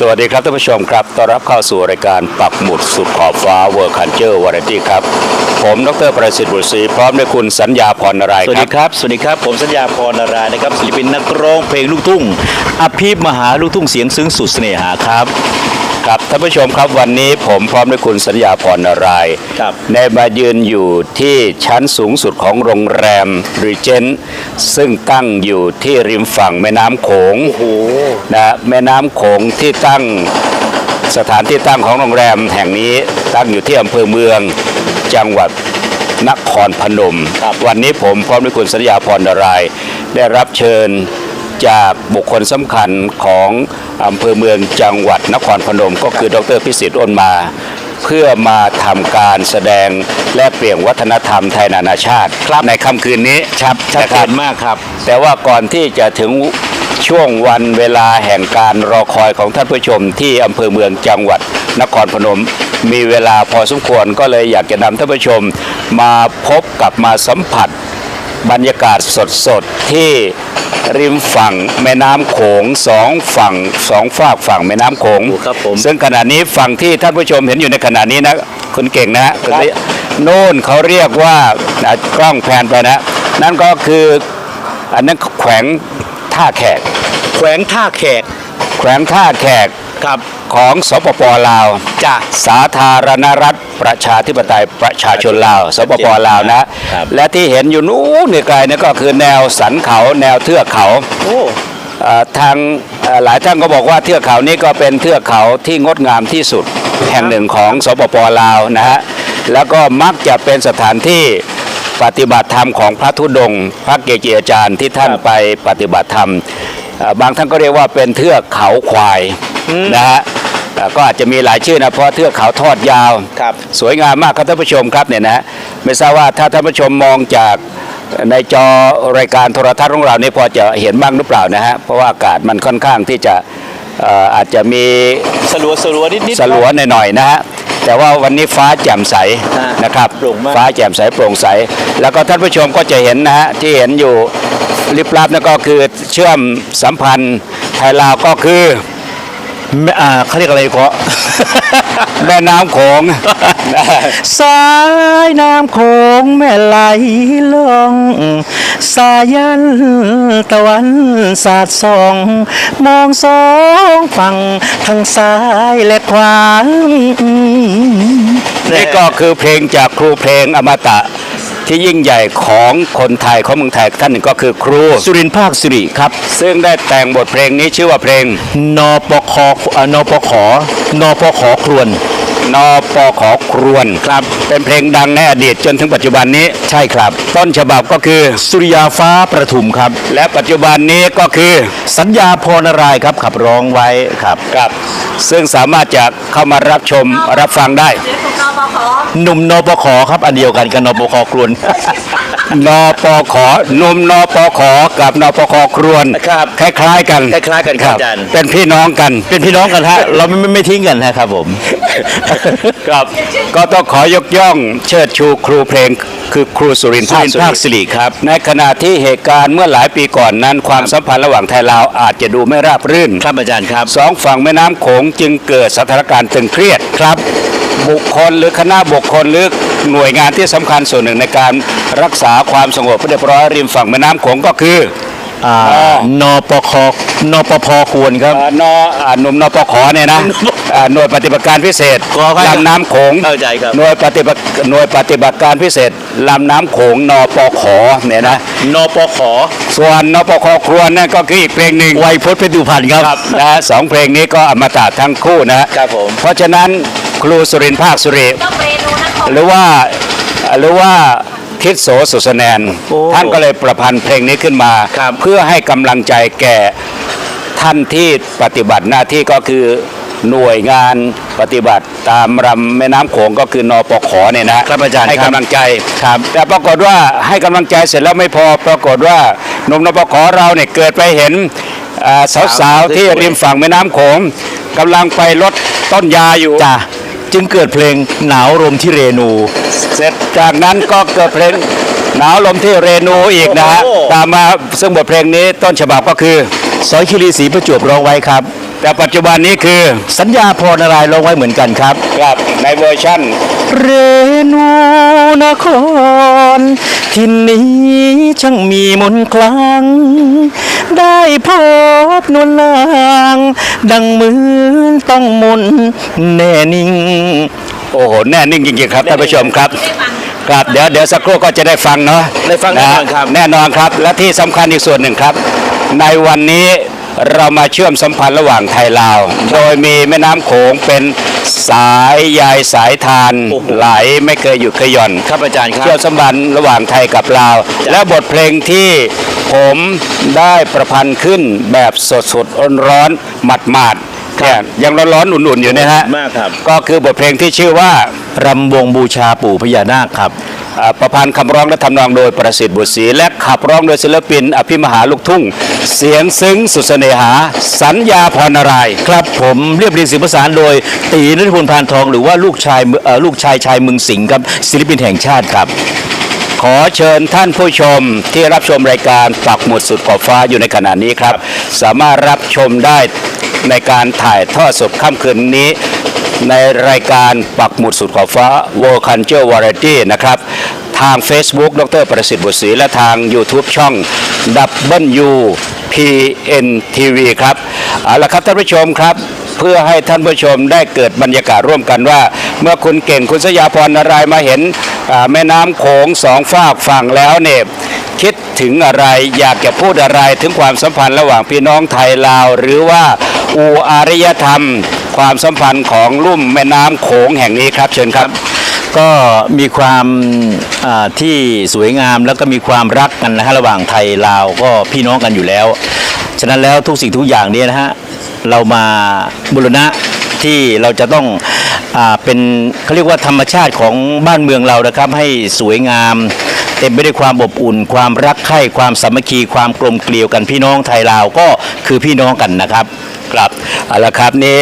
สวัสดีครับท่านผู้ชมครับ ต้อนรับเข้าสู่รายการปักหมุดสุดขอบฟ้าเวอร์คันเจอร์วาไรตี้ครับ ผมดรประสิทธิ์บุตรศรีพร้อมด้วยคุณสัญญาพรนารายสวัสดีครับ สวัสดีครับ ผมสัญญาพรนารายนะครับศิลปินนักร้องเพลงลูกทุ่งอภิมหาลูกทุ่งเสียงซึ้งสุดเสน่หาครับ ครับท่านผู้ชมครับวันนี้ผมพร้อมด้วยคุณสัญญาพรนารายณ์ครับได้มายืนอยู่ที่ชั้นสูงสุดของโรงแรมรีเจนซึ่งตั้งอยู่ที่ริมฝั่งแม่น้ำโขงโอ้โหนะแม่น้ำโขงที่ตั้งสถานที่ตั้งของโรงแรมแห่งนี้ตั้งอยู่ที่อำเภอเมืองจังหวัดนครพนมครับวันนี้ผมพร้อมด้วยคุณสัญญาพรนารายณ์ได้รับเชิญ จากบุคคลสำคัญของอำเภอเมืองจังหวัดนครพนม ก็คือดรพิสิทธิ์อ้นมา เพื่อมาทำการแสดงและเปลี่ยนวัฒนธรรมไทยนานาชาติครับในค่ำคืนนี้ชัดชัดนะเจครับนมากครับ แต่ว่าก่อนที่จะถึงช่วงวันเวลาแห่งการรอคอยของท่านผู้ชมที่อำเภอเมืองจังหวัดนครพนม มีเวลาพอสมควรก็เลยอยากจะนำท่านผู้ชมมาพบกับมาสัมผัส บรรยากาศสดๆ ที่ริมฝั่งแม่น้ำโขงสองฝั่งสองฝากฝั่งแม่น้ำโขงโอ้ครับผม ซึ่งขณะนี้ฝั่งที่ท่านผู้ชมเห็นอยู่ในขณะนี้นะคุณเก่งนะฮะคุณลิโน่นเขาเรียกว่าอะกล้องแพนไปนะ นั่นก็คืออันนั้นแขวงท่าแขก แขวงท่าแขกแขวงท่าแขก ครับ ของสปปลาว จ้ะ สาธารณรัฐ ประชาธิปไตยประชาชนลาวสปปลาวนะ ครับ และที่เห็นอยู่นู้นไกลๆนี่ก็คือแนวสันเขาแนวเทือกเขา โอ้ เอ่อทางเอ่อหลายท่านก็บอกว่าเทือกเขานี้ก็เป็นเทือกเขาที่งดงามที่สุดแห่งหนึ่งของสปปลาวนะฮะแล้วก็มักจะเป็นสถานที่ปฏิบัติธรรมของพระธุดงค์พระเกจิอาจารย์ที่ท่านไปปฏิบัติธรรมเอ่อบางท่านก็เรียกว่าเป็นเทือกเขาควายนะฮะเอ่อ ก็อาจจะมีหลายชื่อนะเพราะเทือกเขาทอดยาวครับสวยงามมากครับท่านผู้ชมครับเนี่ยนะฮะไม่ทราบว่าถ้าท่านผู้ชมมองจากในจอรายการโทรทัศน์ของเรานี่พอจะเห็นบ้างหรือเปล่านะฮะเพราะว่าอากาศมันค่อนข้างที่จะเอ่ออาจจะมีสลัวสลัวนิดนิดสลัวหน่อยๆนะฮะแต่ว่าวันนี้ฟ้าแจ่มใสฮะนะครับโปร่งมากฟ้าแจ่มใสโปร่งใส แล้วก็ท่านผู้ชมก็จะเห็นนะฮะที่เห็นอยู่ลิบลับนั่นก็คือเชื่อมสัมพันธ์ไทยลาวก็คือ แม่อ่าเขาเรียกอะไรก็ แม่น้ำโขง สายน้ำโขงแม่ไหลลง สายันตะวันสาดส่อง มองสองฝั่งทั้งซ้ายและขวานี่ก็คือเพลงจากครูเพลงอมตะ ที่ยิ่งใหญ่ของคนไทยของเมืองไทยท่านหนึ่งก็คือครู สุรินทร์ภาคสิริครับ ซึ่งได้แต่งบทเพลงนี้ชื่อว่าเพลง นปคเอ่อนปขนปขครวน นปขครวนครับ เป็นเพลงดังในอดีตจนถึงปัจจุบันนี้ใช่ครับ ต้นฉบับก็คือ สุริยาฟ้าประทุมครับ และปัจจุบันนี้ก็คือสัญญาพรนารายณ์ครับขับร้องไว้ครับ ครับ ซึ่งสามารถจะเข้ามารับชมรับฟังได้ เสียงของนปขหนุ่มนปขครับอันเดียวกันกับนปขครวน นปขหนุ่มนปขกับนปขครวนครับ คล้ายๆกันคล้ายๆกันครับอาจารย์ เป็นพี่น้องกัน เป็นพี่น้องกันฮะเราไม่ไม่ไม่ทิ้งกันนะครับผม ครับ ก็ต้องขอยกย่องเชิดชูครูเพลง คือครูสุรินทร์สุรินทร์ภาคสิริครับ ในขณะที่เหตุการณ์เมื่อหลายปีก่อนนั้น ความสัมพันธ์ระหว่างไทยลาวอาจจะดูไม่ราบรื่น ครับอาจารย์ครับ สองฝั่งแม่น้ำโขงจึงเกิดสถานการณ์ตึงเครียดครับ บุคคลหรือคณะบุคคลหรือหน่วยงานที่สำคัญส่วนหนึ่งในการรักษาความสงบเรียบร้อยริมฝั่งแม่น้ำโขงก็คืออ่านปค นปพควรครับเอ่อนอ่าหนุ่มนปขเนี่ยนะอ่าหน่วยปฏิบัติการพิเศษขออภัยลำน้ำโขงเข้าใจครับหน่วยปฏิบัติหน่วยปฏิบัติการพิเศษลำน้ำโขงนปขเนี่ยนะนปขส่วนนปขครวนนั่นก็คืออีกเพลงหนึ่งไวยพจน์เพชรดุพันธ์ครับนะฮะสองเพลงนี้ก็อมตะทั้งคู่นะฮะครับผมเพราะฉะนั้น ครูสุรินทร์ภาคสุริเจ้าเมนูนครหรือว่าหรือว่าคิดโสสุสแนนโอ้ท่านก็เลยประพันธ์เพลงนี้ขึ้นมาครับเพื่อให้กำลังใจแก่ท่านที่ปฏิบัติหน้าที่ก็คือหน่วยงานปฏิบัติตามรำแม่น้ำโขงก็คือนปขเนี่ยนะครับอาจารย์ให้ครับกำลังใจครับแต่ปรากฏว่าให้กำลังใจเสร็จแล้วไม่พอปรากฏว่าหนุ่มนปขเราเนี่ยเกิดไปเห็นอ่าสาวๆที่ริมฝั่งแม่น้ำโขงกำลังไปรดต้นยาอยู่ จ้ะจึงเกิดเพลงหนาวลมที่เรนู เสร็จจากนั้นก็เกิดเพลงหนาวลมที่เรนูอีกนะฮะโอ้โห ตามมาซึ่งบทเพลงนี้ต้นฉบับก็คือสอยคิรีศรีประจวบร้องไว้ครับ แต่ปัจจุบันนี้คือสัญญาพรนารายณ์ลงไว้เหมือนกันครับ ครับในเวอร์ชั่น เรนู นครที่นี้ช่างมีมนต์คลัง ได้พบนวลนาง ดังเหมือนต้องมนต์แน่นิ่ง โอ้โหแน่นิ่งจริงๆครับท่านผู้ชมครับได้ฟังครับเดี๋ยวเดี๋ยวสักครู่ก็จะได้ฟังเนาะได้ฟังแน่นอนนะครับ แน่นอนครับ และที่สำคัญอีกส่วนหนึ่งครับ ในวันนี้เรามาเชื่อมสัมพันธ์ระหว่างไทยลาว โดยมีแม่น้ำโขงเป็น สายใยสายทานโอ้โห ไหลไม่เคยหยุดเคยหย่อน ครับอาจารย์ครัเชื่อบ มสัมพันธ์ระหว่างไทยกับลาว และบทเพลงที่ผมได้ประพันธ์ขึ้นแบบสดๆร้อนๆหมัดๆเนี่ยยังร้อนๆอุ่นๆอยู่เนี่ยฮะมากครับ ก็คือบทเพลงที่ชื่อว่ารำวงบูชาปู่พญานาคครับอ่า ประพันธ์คำร้องและทำนองโดยประสิทธิ์บุตรศรีและขับร้องโดยศิลปิน อภิมหาลูกทุ่ง เสียงซึ้งสุดเสน่หา สัญญาพรนารายณ์ครับผมเรียบเรียงเสียงประสานโดยตีนฤพลพานทอง หรือว่าลูกชายเอ่อลูกชายชายเมืองสิงห์ครับศิลปินแห่งชาติครับ ขอเชิญท่านผู้ชมที่รับชมรายการปักหมุดสุดขอบฟ้าอยู่ในขณะนี้ครับ สามารถรับชมได้ในการถ่ายทอดสดค่ำคืนนี้ ในรายการปักหมุดสุดขอบฟ้า World Culture Variety นะครับ ทาง Facebook ดรประสิทธิ์บุตรศรีและทาง YouTube ช่อง W PNTV ครับเอาละครับท่านผู้ชมครับ เพื่อให้ท่านผู้ชมได้เกิดบรรยากาศร่วมกันว่า เมื่อคุณเก่งคุณสยาพรนารายมาเห็นแม่น้ำโขงสองฝากฝั่งแล้วเนี่ยคิดถึงอะไรอยากจะพูดอะไรถึงความสัมพันธ์ระหว่างพี่น้องไทยลาว หรือว่าอูอารยธรรม ความสัมพันธ์ของลุ่มแม่น้ำโขงแห่งนี้ครับ เชิญครับ ก็มีความอ่าที่สวยงามแล้วก็มีความรักกันนะฮะระหว่างไทยลาวก็พี่น้องกันอยู่แล้ว ฉะนั้นแล้วทุกสิ่งทุกอย่างเนี่ยนะฮะเรามาบุรณะที่เราจะต้องอาเป็นเขาเรียกว่าธรรมชาติของบ้านเมืองเรานะครับ ให้สวยงาม เต็มไปด้วยความอบอุ่น ความรักใคร่ความสามัคคีความกลมเกลียวกันพี่น้องไทยลาวก็คือพี่น้องกันนะครับ ครับเอาละครับนี้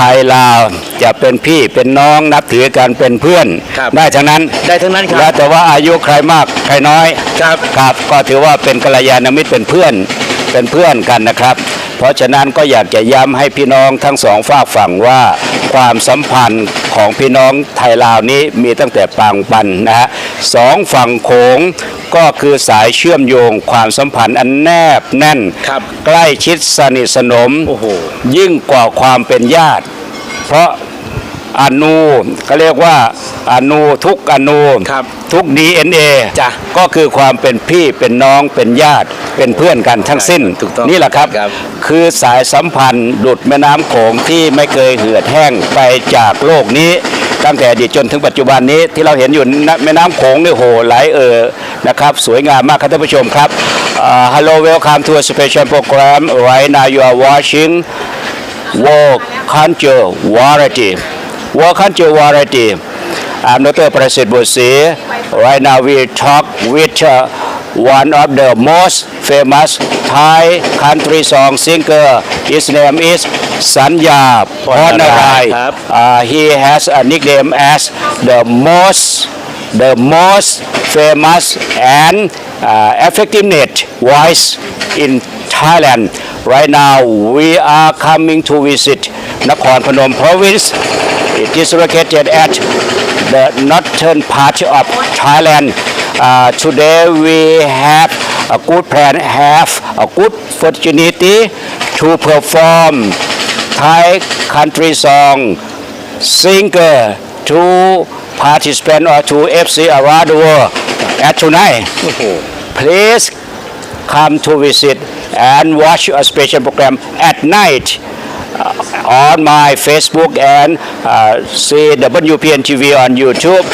ทยลาวจะเป็นพี่เป็นน้องนับถือกันเป็นเพื่อนครับได้ทั้งนั้นได้ทั้งนั้นครับแล้วแต่ว่าอายุใครมากใครน้อยครับครับก็ถือว่าเป็นกัลยาณมิตรเป็นเพื่อนเป็นเพื่อนกันนะครับ เพราะฉะนั้นก็อยากจะย้ำให้พี่น้องทั้งสองฝากฝั่งว่าความสัมพันธ์ของพี่น้องไทยลาวนี้มีตั้งแต่ปางปันนะฮะสองฝั่งโขง ก็คือสายเชื่อมโยงความสัมพันธ์อันแนบแน่น ครับใกล้ชิดสนิทสนม โอ้โห ยิ่งกว่าความเป็นญาติ เพราะอนูก็เรียกว่าอนูทุกอนูครับทุก DNA จ้ะก็คือความเป็นพี่เป็นน้องเป็นญาติเป็นเพื่อนกันทั้งสิ้นถูกต้องนี่แหละครับ ครับ คือสายสัมพันธ์ดุดแม่น้ำโขงที่ไม่เคยเหือดแห้งไปจากโลกนี้ ตั้งแต่อดีตจนถึงปัจจุบันนี้ที่เราเห็นอยู่ณแม่น้ำโขงนี่โหไหลเอ่อ นะครับสวยงามมากครับท่านผู้ชมครับ Uh, hello welcome to a special program right now you are watching World Culture Variety World Culture Variety I'm Dr. Prasit Busi right now we talk with uh, one of the most famous Thai country song singer his name is Sanya Ponarai ครับ uh, he has a nickname as the most the most famous and uh, effective voice in Thailand. Right now, we are coming to visit Nakhon Phanom province. It is located at the northern part of Thailand. Uh, today, we have a good plan, have a good opportunity to perform Thai country song singer to participant or to FC around the world at tonight. Please come to visit and watch a special program at night uh, on my Facebook and uh, see WPN TV on YouTube.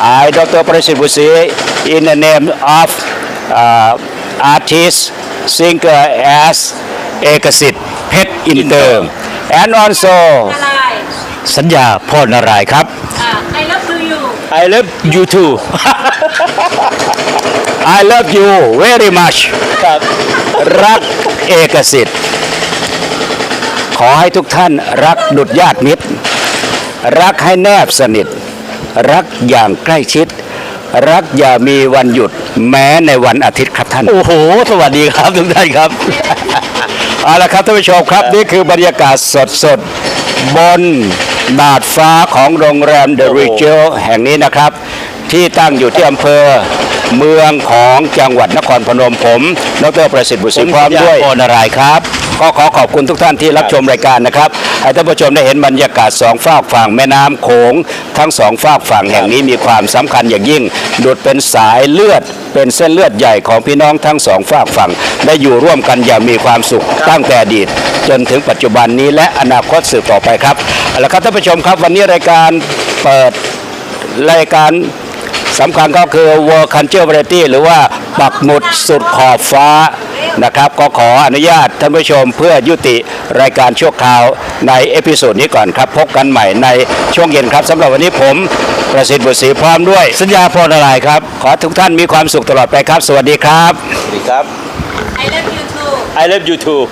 I, Dr. Prasid Busi, in the name of uh, artist, singer as Ekasit Pet Inter. And also อะไรสัญญาพรนารายณ์ครับอ่า I love you you I love you too. I love you very much ครับ รักเอกสิทธิ์ ขอให้ทุกท่านรักดุดญาติมิตร รักให้แนบสนิท รักอย่างใกล้ชิด รักอย่ามีวันหยุดแม้ในวันอาทิตย์ครับท่าน โอ้โห สวัสดีครับทุกท่านครับ เอาละครับท่านผู้ชมครับ นี่คือบรรยากาศสดๆ บน ดาดฟ้าของโรงแรมเดอะโอ้โหรีเจลแห่งนี้นะครับ ที่ตั้งอยู่ที่อำเภอเมืองของจังหวัดนครพนมผมดรประสิทธิ์บุตรศรีพร้อมด้วยโอนอะไรครับ ก็ขอขอบคุณทุกท่านที่รับชมรายการนะครับให้ท่านผู้ชมได้เห็นบรรยากาศสองฝากฝั่งแม่น้ำโขง ทั้งสองฝากฝั่งแห่งนี้มีความสำคัญอย่างยิ่งดุดเป็นสายเลือด เป็นเส้นเลือดใหญ่ของพี่น้องทั้งสองฝากฝั่งได้อยู่ร่วมกันอย่างมีความสุขตั้งแต่อดีต จนถึงปัจจุบันนี้และอนาคตสืบต่อไปครับเอาละครับท่านผู้ชมครับวันนี้รายการเปิดรายการสำคัญก็คือ World Culture Variety หรือว่าปักหมุดสุดขอบฟ้านะครับก็ขออนุญาตท่านผู้ชมเพื่อยุติรายการชั่วคราวในเอพิโซดนี้ก่อนครับ พบกันใหม่ในช่วงเย็นครับสำหรับวันนี้ผมประสิทธิ์บุตรศรีพร้อมด้วย สัญญาพรอะไรครับ ขอทุกท่านมีความสุขตลอดไปครับ สวัสดีครับ สวัสดีครับ I love you too